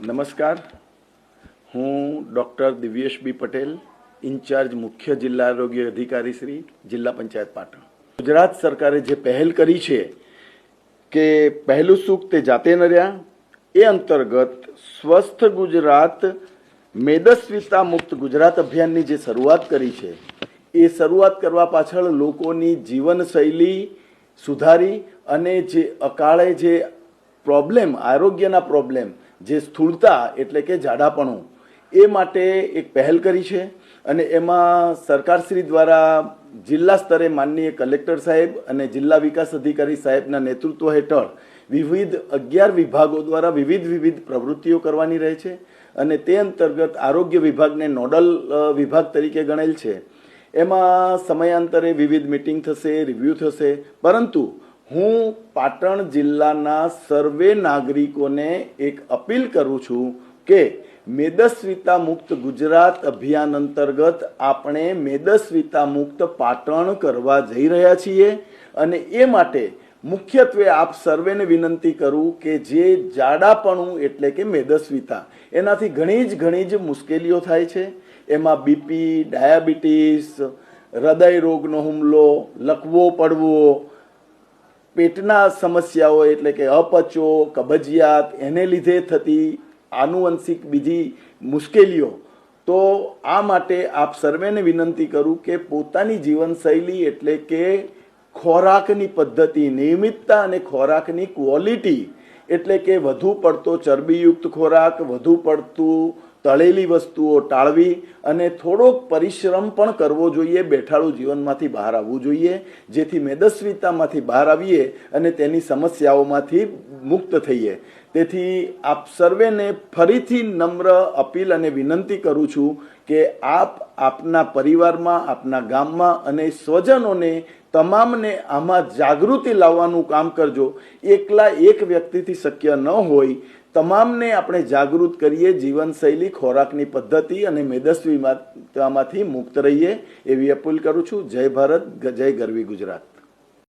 નમસ્કાર. હું doctor Divyesh B Patel, incharge મુખ્ય જિલ્લા આરોગ્ય અધિકારી શ્રી, જિલ્લા પંચાયત પાટણ. ગુજરાત સરકારે જે પહેલ કરી છે કે પહેલું સુખ તે જાતે ન રહ્યા એ અંતર્ગત સ્વસ્થ ગુજરાત, મેદસ્વીતા મુક્ત ગુજરાત અભિયાનની જે શરૂઆત કરી છે, એ શરૂઆત કરવા પાછળ લોકોની જીવનશૈલી સુધારી અને જે અકાળે જે પ્રોબ્લેમ, આરોગ્યના પ્રોબ્લેમ જે સ્થૂળતા એટલે કે જાડાપણું એ માટે એક પહેલ કરી છે અને એમાં સરકારશ્રી દ્વારા જિલ્લા સ્તરે માનનીય કલેક્ટર સાહેબ અને જિલ્લા વિકાસ અધિકારી સાહેબના નેતૃત્વ હેઠળ વિવિધ અગિયાર વિભાગો દ્વારા વિવિધ વિવિધ પ્રવૃત્તિઓ કરવાની રહે છે અને તે અંતર્ગત આરોગ્ય વિભાગને નોડલ વિભાગ તરીકે ગણેલ છે. એમાં સમયાંતરે વિવિધ મિટિંગ થશે, રિવ્યૂ થશે, પરંતુ હું પાટણ જિલ્લાના સર્વે નાગરિકોને એક અપીલ કરું છું કે મેદસ્વીતા મુક્ત ગુજરાત અભિયાન અંતર્ગત આપણે મેદસ્વીતા મુક્ત પાટણ કરવા જઈ રહ્યા છીએ અને એ માટે મુખ્યત્વે આપ સર્વેને વિનંતી કરું કે જે જાડાપણું એટલે કે મેદસ્વીતા, એનાથી ઘણી જ ઘણી જ મુશ્કેલીઓ થાય છે. એમાં બીપી, ડાયાબિટીસ, હૃદય રોગનો હુમલો, લકવો પડવો પેટના સમસ્યાઓ એટલે કે અપચો, કબજિયાત, એને લીધે થતી આનુવંશિક બીજી મુશ્કેલીઓ. તો આ માટે આપ સર્વેને વિનંતી કરું કે પોતાની જીવનશૈલી એટલે કે ખોરાકની પદ્ધતિ, નિયમિતતા અને ખોરાકની ક્વોલિટી એટલે કે વધુ પડતો ચરબીયુક્ત ખોરાક, વધુ પડતું તળેલી વસ્તુઓ ટાળવી અને થોડોક પરિશ્રમ પણ કરવો જોઈએ બેઠાડું જીવનમાંથી બહાર આવવું જોઈએ, જેથી મેદસ્વીતામાંથી બહાર આવીએ અને તેની સમસ્યાઓમાંથી મુક્ત થઈએ. તેથી આપ સર્વેને ફરીથી નમ્ર અપીલ અને વિનંતી કરું છું કે આપ આપના પરિવારમાં, આપના ગામમાં અને સ્વજનોને તમામને આમાં જાગૃતિ લાવવાનું કામ કરજો. એકલા એક વ્યક્તિથી શક્ય ન હોય તમામને આપણે જાગૃત કરીએ, જીવનશૈલી, ખોરાકની પદ્ધતિ અને મેદસ્વીમાંથી મુક્ત રહીએ એવી અપીલ કરું છું. જય ભારત જય ગરવી ગુજરાત.